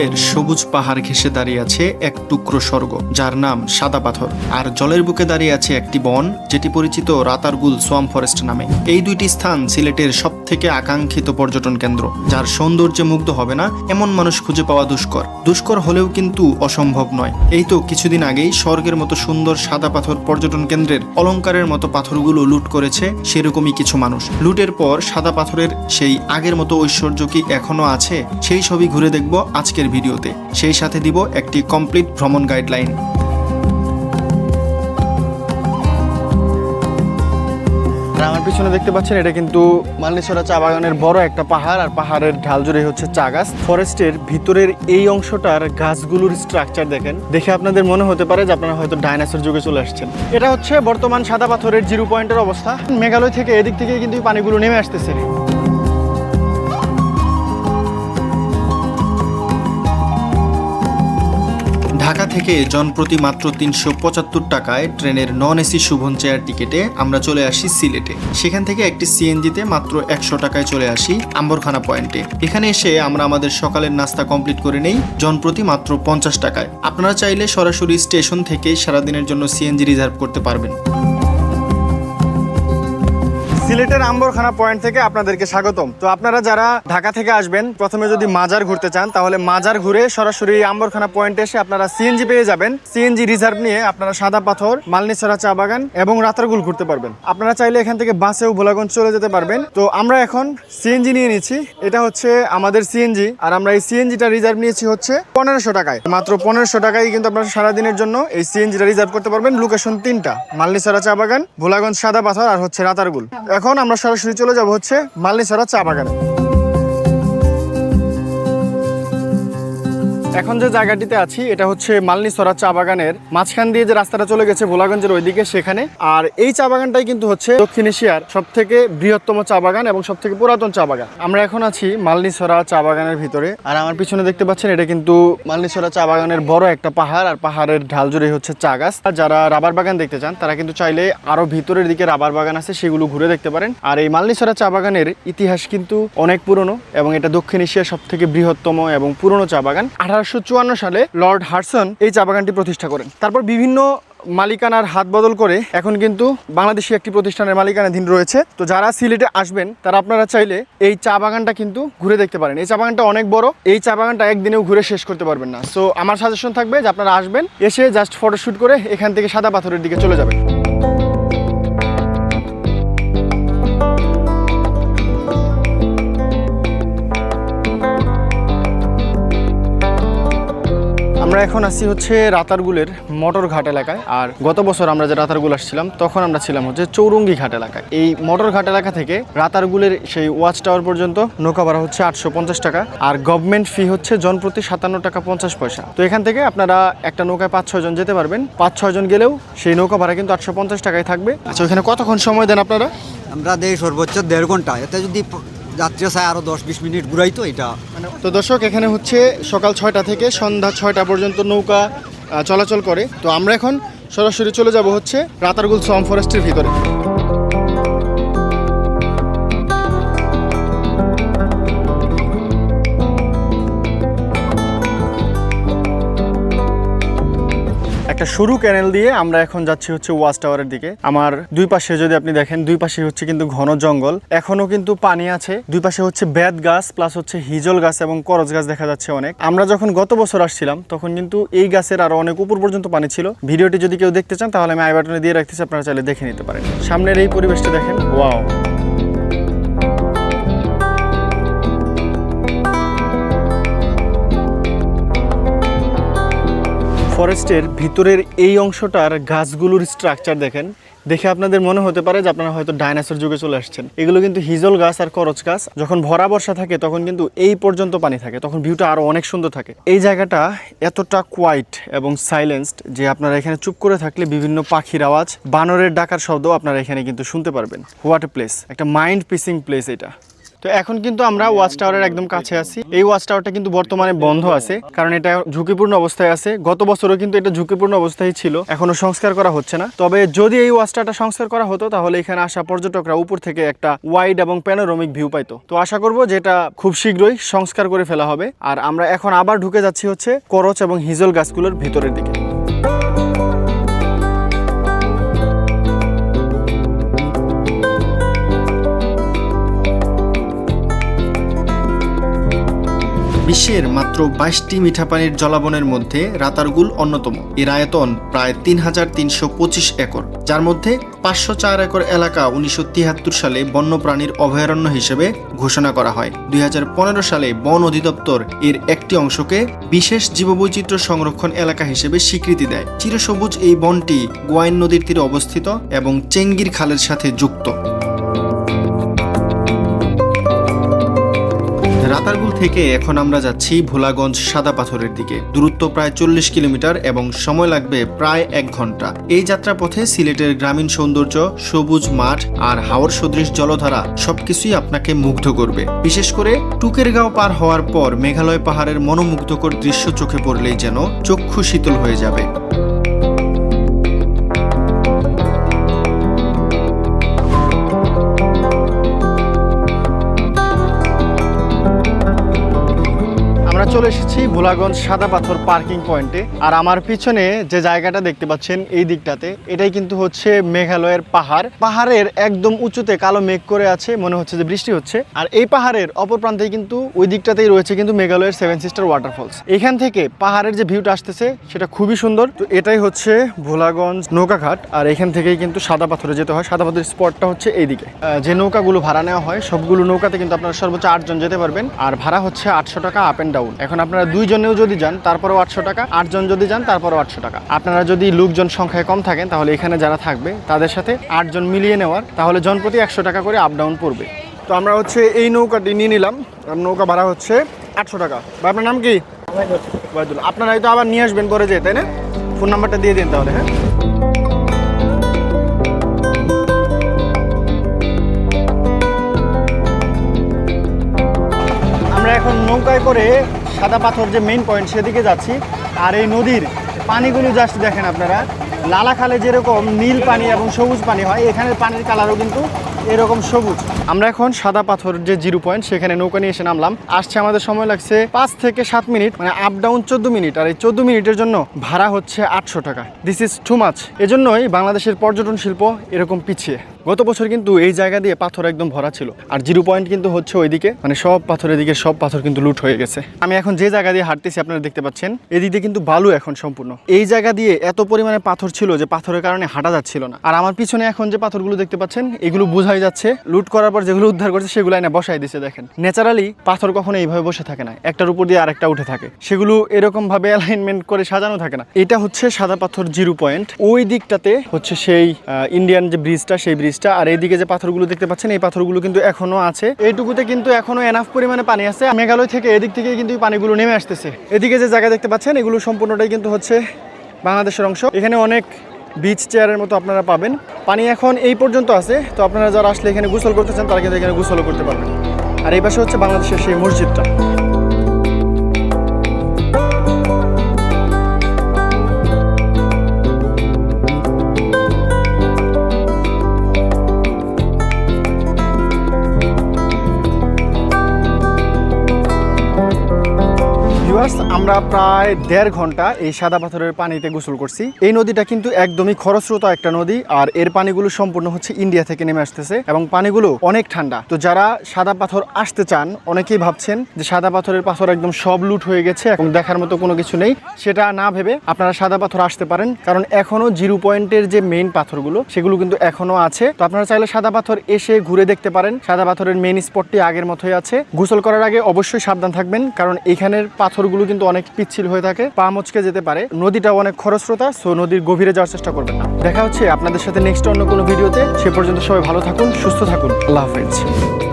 হিমালয়ের সবুজ পাহাড় ঘেঁষে দাঁড়িয়ে আছে এক টুকরো স্বর্গ, যার নাম সাদা পাথর। আর জলের বুকে দাঁড়িয়ে আছে একটি বন, যেটি পরিচিত রাতারগুল সোয়াম ফরেস্ট নামে। এই দুইটি স্থান সিলেটের সব থেকে আকাঙ্ক্ষিত পর্যটন কেন্দ্র, যার সৌন্দর্যে মুগ্ধ হবে না এমন মানুষ খুঁজে পাওয়া দুষ্কর। দুষ্কর হলেও কিন্তু অসম্ভব নয়। এই তো কিছুদিন আগেই স্বর্গের মতো সুন্দর সাদা পাথর পর্যটন কেন্দ্রের অলংকারের মতো পাথরগুলো লুট করেছে সেরকমই কিছু মানুষ। লুটের পর সাদা পাথরের সেই আগের মতো ঐশ্বর্য কি এখনও আছে? সেই ছবি ঘুরে দেখব আজকের ভিডিওতে। সেই সাথে দিব একটি কমপ্লিট ভ্রমণ গাইডলাইন। আমার পিছনে দেখতে পাচ্ছেন, এটা কিন্তু মালনেশ্বরা চা বাগানের বড় একটা পাহাড়, আর পাহাড়ের ঢাল জুড়ে হচ্ছে চা গাছ। ফরেস্টের ভিতরের এই অংশটার গাছগুলোর স্ট্রাকচার দেখেন। দেখে আপনাদের মনে হতে পারে যে আপনারা হয়তো ডাইনোসর যুগে চলে আসছেন। এটা হচ্ছে বর্তমান সাদা পাথরের জিরো পয়েন্টের অবস্থা। মেঘালয় থেকে এদিক থেকে কিন্তু পানিগুলো নেমে আসতেছে। থেকে জনপ্রতি মাত্র তিনশো পঁচাত্তর টাকায় ট্রেনের নন এসি শুভন চেয়ার টিকেটে আমরা চলে আসি সিলেটে। সেখান থেকে একটি সিএনজিতে মাত্র একশো টাকায় চলে আসি আম্বরখানা পয়েন্টে। এখানে এসে আমরা আমাদের সকালের নাস্তা কমপ্লিট করে নেই, জনপ্রতি মাত্র পঞ্চাশ টাকায়। আপনারা চাইলে সরাসরি স্টেশন থেকে সারাদিনের জন্য সিএনজি রিজার্ভ করতে পারবেন। সিলেটের আম্বরখানা পয়েন্ট থেকে আপনাদেরকে স্বাগতম। তো আপনারা যারা ঢাকা থেকে আসবেন, প্রথমে যদি মাজার ঘুরতে চান, তাহলে মাজার ঘুরে সরাসরি আম্বরখানা পয়েন্টে এসে আপনারা সিএনজি পেয়ে যাবেন। সিএনজি রিজার্ভ নিয়ে আপনারা সাদা পাথর মালনিছড়া চা বাগান এবং রাতারগুল ঘুরতে পারবেন। আপনারা চাইলে এখান থেকে বাসেও ভোলাগঞ্জ চলে যেতে পারবেন। তো আমরা এখন সিএনজি নিয়ে নিচ্ছি। এটা হচ্ছে আমাদের সিএনজি, আর আমরা এই সিএনজিটা রিজার্ভ নিয়েছি হচ্ছে পনেরোশো টাকায়। মাত্র পনেরোশো টাকায় কিন্তু আপনারা সারাদিনের জন্য এই সিএনজিটা রিজার্ভ করতে পারবেন। লোকেশন তিনটা মালনিছড়া চা বাগান, ভোলাগঞ্জ সাদা পাথর, আর হচ্ছে রাতারগুল এখন আমরা সরাসরি চলে যাব হচ্ছে মালনিছড়া চা বাগানে। এখন যে জায়গাটিতে আছি, এটা হচ্ছে মালনিসরা চা বাগানের মাঝখান দিয়ে যে রাস্তাটা চলে গেছে ভোলাগঞ্জের ওইদিকে সেখানে। আর এই চা বাগানটাই কিন্তু হচ্ছে দক্ষিণ এশিয়ার সব থেকে বৃহত্তম চা বাগান এবং সব থেকে পুরাতন চা বাগান। আমরা এখন আছি মালনিসরা চা বাগানের ভিতরে। আর আমার পিছনে দেখতে পাচ্ছেন, এটা কিন্তু মালনিসরা চা বাগানের বড় একটা পাহাড়, আর পাহাড়ের ঢাল জুড়ে হচ্ছে চা গাছ। আর যারা রাবার বাগান দেখতে চান, তারা কিন্তু চাইলে আরও ভিতরের দিকে রাবার বাগান আছে, সেগুলো ঘুরে দেখতে পারেন। আর এই মালনিসরা চা বাগানের ইতিহাস কিন্তু অনেক পুরনো এবং এটা দক্ষিণ এশিয়ার সব থেকে বৃহত্তম এবং পুরনো চা বাগান। আঠারোশো চুয়ান্ন সালে লর্ড হার্সন এই চা বাগানটি প্রতিষ্ঠা করেন। তারপর বিভিন্ন মালিকানার হাত বদল করে এখন কিন্তু বাংলাদেশি একটি প্রতিষ্ঠানের মালিকানাধীন রয়েছে। তো যারা সিলেটে আসবেন, তারা আপনারা চাইলে এই চা বাগানটা কিন্তু ঘুরে দেখতে পারেন। এই চা বাগানটা অনেক বড়, এই চা বাগানটা একদিনেও ঘুরে শেষ করতে পারবেন না। সো আমার সাজেশন থাকবে যে আপনারা আসবেন, এসে জাস্ট ফটোশ্যুট করে এখান থেকে সাদা পাথরের দিকে চলে যাবেন। আমরা এখন আসছি হচ্ছে রাতারগুলের মোটর ঘাট এলাকায়। আর গত বছর আমরা যে রাতারগুল আসছিলাম, তখন আমরা ছিলাম হচ্ছে চৌরঙ্গি ঘাট এলাকায়। এই মোটর ঘাট এলাকা থেকে রাতারগুলের সেই ওয়াচ টাওয়ার পর্যন্ত নৌকা ভাড়া হচ্ছে আটশো পঞ্চাশ টাকা, আর গভর্নমেন্ট ফি হচ্ছে জনপ্রতি সাতান্ন টাকা পঞ্চাশ পয়সা। তো এখান থেকে আপনারা একটা নৌকায় পাঁচ ছয় জন যেতে পারবেন। পাঁচ ছয় জন গেলেও সেই নৌকা ভাড়া কিন্তু আটশো পঞ্চাশ টাকায় থাকবে। আচ্ছা ওইখানে কতক্ষণ সময় দেন আপনারা? আমরা দেই সর্বোচ্চ দেড় ঘণ্টা। এতে যদি যাত্রী চায় আরও দশ বিশ মিনিট ঘুরাই তো এটা। মানে তো দর্শক, এখানে হচ্ছে সকাল ছয়টা থেকে সন্ধ্যা ছয়টা পর্যন্ত নৌকা চলাচল করে। তো আমরা এখন সরাসরি চলে যাব হচ্ছে রাতারগুল সোয়াম ফরেস্টের ভিতরে। একটা সরু ক্যানেল দিয়ে আমরা এখন যাচ্ছি হচ্ছে ওয়াচ টাওয়ারের দিকে। আমার দুই পাশে যদি আপনি দেখেন, দুই পাশে হচ্ছে কিন্তু ঘন জঙ্গল। এখনও কিন্তু পানি আছে। দুই পাশে হচ্ছে বেত গাছ প্লাস হচ্ছে হিজল গাছ এবং করজ গাছ দেখা যাচ্ছে অনেক। আমরা যখন গত বছর আসছিলাম, তখন কিন্তু এই গাছের আরও অনেক উপর পর্যন্ত পানি ছিল। ভিডিওটি যদি কেউ দেখতে চান, তাহলে আমি আই বাটনে দিয়ে রাখতেছি, আপনারা চাইলে দেখে নিতে পারেন। সামনের এই পরিবেশটা দেখেন। ওয়াও! ফরেস্টের ভিতরের এই অংশটার গাছগুলোর স্ট্রাকচার দেখেন। দেখে আপনাদের মনে হতে পারে যে আপনারা হয়তো ডাইনোসর যুগে চলে আসছেন। এগুলো কিন্তু হিজল গাছ আর করচ গাছ। যখন ভরা বর্ষা থাকে, তখন কিন্তু এই পর্যন্ত পানি থাকে। তখন ভিউটা আরও অনেক সুন্দর থাকে। এই জায়গাটা এতটা কোয়াইট এবং সাইলেন্সড যে আপনারা এখানে চুপ করে থাকলে বিভিন্ন পাখির আওয়াজ, বানরের ডাকার শব্দ আপনারা এখানে কিন্তু শুনতে পারবেন। হোয়াট প্লেস একটা মাইন্ড পিসিং প্লেস এটা। তো এখন কিন্তু আমরা ওয়াচ টাওয়ারের একদম কাছে আছি। এই ওয়াচ টাওয়ারটা কিন্তু বর্তমানে বন্ধ আছে, কারণ এটা ঝুঁকিপূর্ণ অবস্থায় আছে। গত বছরও কিন্তু এটা ঝুঁকিপূর্ণ অবস্থায় ছিল, এখনও সংস্কার করা হচ্ছে না। তবে যদি এই ওয়াচ টাওয়ারটা সংস্কার করা হতো, তাহলে এখানে আসা পর্যটকরা উপর থেকে একটা ওয়াইড এবং প্যানোরমিক ভিউ পাইতো। তো আশা করব যে এটা খুব শীঘ্রই সংস্কার করে ফেলা হবে। আর আমরা এখন আবার ঢুকে যাচ্ছি হচ্ছে করচ এবং হিজল গাছগুলোর ভিতরের দিকে। বিশ্বের মাত্র বাইশটি মিঠা পানির জলাবনের মধ্যে রাতারগুল অন্যতম। এর আয়তন প্রায় তিন হাজার তিনশো পঁচিশ একর, যার মধ্যে পাঁচশো চার একর এলাকা উনিশশো তিয়াত্তর সালে বন্যপ্রাণীর অভয়ারণ্য হিসেবে ঘোষণা করা হয়। দুই হাজার পনেরো সালে বন অধিদপ্তর এর একটি অংশকে বিশেষ জীববৈচিত্র্য সংরক্ষণ এলাকা হিসেবে স্বীকৃতি দেয়। চিরসবুজ এই বনটি গোয়াইন নদীর তীরে অবস্থিত এবং চেঙ্গির খালের সাথে যুক্ত। রাতারগুল থেকে এখন আমরা যাচ্ছি ভোলাগঞ্জ সাদা পাথরের দিকে। দূরত্ব প্রায় চল্লিশ কিলোমিটার এবং সময় লাগবে প্রায় এক ঘণ্টা। এই যাত্রাপথে সিলেটের গ্রামীণ সৌন্দর্য, সবুজ মাঠ আর হাওর সদৃশ জলধারা সবকিছুই আপনাকে মুগ্ধ করবে। বিশেষ করে টুকেরগাঁও পার হওয়ার পর মেঘালয় পাহাড়ের মনোমুগ্ধকর দৃশ্য চোখে পড়লেই যেন চক্ষু শীতল হয়ে যাবে। চলে এসেছি ভোলাগঞ্জ সাদা পাথর পার্কিং পয়েন্টে। আর আমার পিছনে যে জায়গাটা দেখতে পাচ্ছেন এই দিকটাতে, এটাই কিন্তু হচ্ছে মেঘালয়ের পাহাড়। পাহাড়ের একদম উঁচুতে কালো মেঘ করে আছে, মনে হচ্ছে যে বৃষ্টি হচ্ছে। আর এই পাহাড়ের অপর প্রান্তে কিন্তু ওই দিকটাতেই রয়েছে কিন্তু মেঘালয়ের সেভেন সিস্টার ওয়াটারফলস। এখান থেকে পাহাড়ের যে ভিউটা আসতেছে, সেটা খুবই সুন্দর। তো এটাই হচ্ছে ভোলাগঞ্জ নৌকাঘাট, আর এখান থেকেই কিন্তু সাদা পাথরে যেতে হয়। সাদা পাথরের স্পটটা হচ্ছে এইদিকে। যে নৌকাগুলো ভাড়া নেওয়া হয়, সবগুলো নৌকাতে কিন্তু আপনারা সর্বোচ্চ আটজন যেতে পারবেন। আর ভাড়া হচ্ছে আটশো টাকা আপ অ্যান্ড ডাউন এখন আপনারা দুইজনেও যদি যান, তারপরেও আটশো টাকা। আটজন যদি যান, তারপরেও আটশো টাকা। আপনারা যদি লোকজন সংখ্যায় কম থাকেন, তাহলে এখানে যারা থাকবে, তাদের সাথে আটজন মিলিয়ে নেওয়ার, তাহলে জনপ্রতি একশো টাকা করে আপ ডাউন পড়বে। তো আমরা হচ্ছে এই নৌকাটি নিয়ে নিলাম। নৌকা ভাড়া হচ্ছে আটশো টাকা। বা আপনার নাম কি? আপনারা হয়তো আবার নিয়ে আসবেন পরে যে তাই না? ফোন নাম্বারটা দিয়ে দিন তাহলে হ্যাঁ? আমরা এখন নৌকায় করে সাদা পাথর যে মেইন পয়েন্ট সেদিকে যাচ্ছি। আর এই নদীর পানিগুলো জাস্ট দেখেন আপনারা। লালাখালে যেরকম নীল পানি এবং সবুজ পানি হয়, এখানের পানির কালারও কিন্তু এরকম সবুজ। আমরা এখন সাদা পাথর যে জিরো পয়েন্ট, সেখানে নৌকা নিয়ে এসে নামলাম। আসছে আমাদের সময় লাগছে পাঁচ থেকে সাত মিনিট মানে আপ ডাউন চোদ্দ মিনিট। আর এই চোদ্দ মিনিটের জন্য ভাড়া হচ্ছে আটশো টাকা। দিস ইজ টু মাছ এজন্যই বাংলাদেশের পর্যটন শিল্প এরকম পিছিয়ে। গত বছর কিন্তু এই জায়গা দিয়ে পাথর একদম ভরা ছিল। আর জিরো পয়েন্ট কিন্তু হচ্ছে ওইদিকে মানে সব পাথরের দিকে সব পাথর কিন্তু লুট হয়ে গেছে। আমি এখন যে জায়গা দিয়ে হাঁটতেছি, আপনারা দেখতে পাচ্ছেন, এদিকে কিন্তু বালু এখন সম্পূর্ণ। এই জায়গা দিয়ে এত পরিমাণে পাথর ছিল যে পাথরের কারণে হাঁটা যাচ্ছিল না। আর আমার পিছনে এখন যে পাথরগুলো দেখতে পাচ্ছেন, এগুলো বোঝাই যাচ্ছে, লুট করার পর যেগুলো উদ্ধার করছে সেগুলো এনে বসাই দিছে, দেখেন। ন্যাচারালি পাথর কখনো এইভাবে বসে থাকে না। একটার উপর দিয়ে আরেকটা উঠে থাকে। সেগুলো এরকম ভাবে অ্যালাইনমেন্ট করে সাজানো থাকে না। এটা হচ্ছে সাদা পাথর জিরো পয়েন্ট ওই দিকটাতে হচ্ছে সেই ইন্ডিয়ান যে ব্রিজটা সেই ব্রিজটা আর এইদিকে যে পাথরগুলো দেখতে পাচ্ছেন, এই পাথরগুলো কিন্তু এখনও আছে। এইটুকুতে কিন্তু এখনও এনাফ পরিমাণে পানি আছে। মেঘালয় থেকে এদিক থেকে কিন্তু পানিগুলো নেমে আসতেছে। এদিকে যে জায়গা দেখতে পাচ্ছেন, এগুলো সম্পূর্ণটাই কিন্তু হচ্ছে বাংলাদেশের অংশ। এখানে অনেক বিচ চেয়ারের মতো আপনারা পাবেন। পানি এখন এই পর্যন্ত আছে, তো আপনারা যারা আসলে এখানে গোসল করতে চান, তারা কিন্তু এখানে গোসল করতে পারবেন। আর এই পাশে হচ্ছে বাংলাদেশের সেই মসজিদটা। আমরা প্রায় দেড় ঘণ্টা এই সাদা পাথরের পানিতে গোসল করছি। এই নদীটা কিন্তু একদমই খরস্রোতা একটা নদী, আর এর পানিগুলো সম্পূর্ণ হচ্ছে ইন্ডিয়া থেকে নেমে আসতেছে, এবং পানিগুলো অনেক ঠান্ডা। তো যারা সাদা পাথর আসতে চান, অনেকেই ভাবছেন যে সাদা পাথরের পাথর একদম সব লুট হয়ে গেছে এবং দেখার মতো কোনো কিছু নেই। সেটা না ভেবে আপনারা সাদা পাথর আসতে পারেন, কারণ এখনও জিরো পয়েন্টের যে মেইন পাথরগুলো, সেগুলো কিন্তু এখনও আছে। তো আপনারা চাইলে সাদা পাথর এসে ঘুরে দেখতে পারেন। সাদা পাথরের মেইন স্পটটি আগের মতোই আছে। গোসল করার আগে অবশ্যই সাবধান থাকবেন, কারণ এখানের পাথরগুলো কিন্তু অনেক পিচ্ছিল হয়ে থাকে, পা মচকে যেতে পারে। নদীটা অনেক খরস্রোতা সো নদীর গভীরে যাওয়ার চেষ্টা করবেন না। দেখা হচ্ছে আপনাদের সাথে নেক্সট অন্য কোনো ভিডিওতে। সে পর্যন্ত সবাই ভালো থাকুন, সুস্থ থাকুন। আল্লাহ হাফেজ।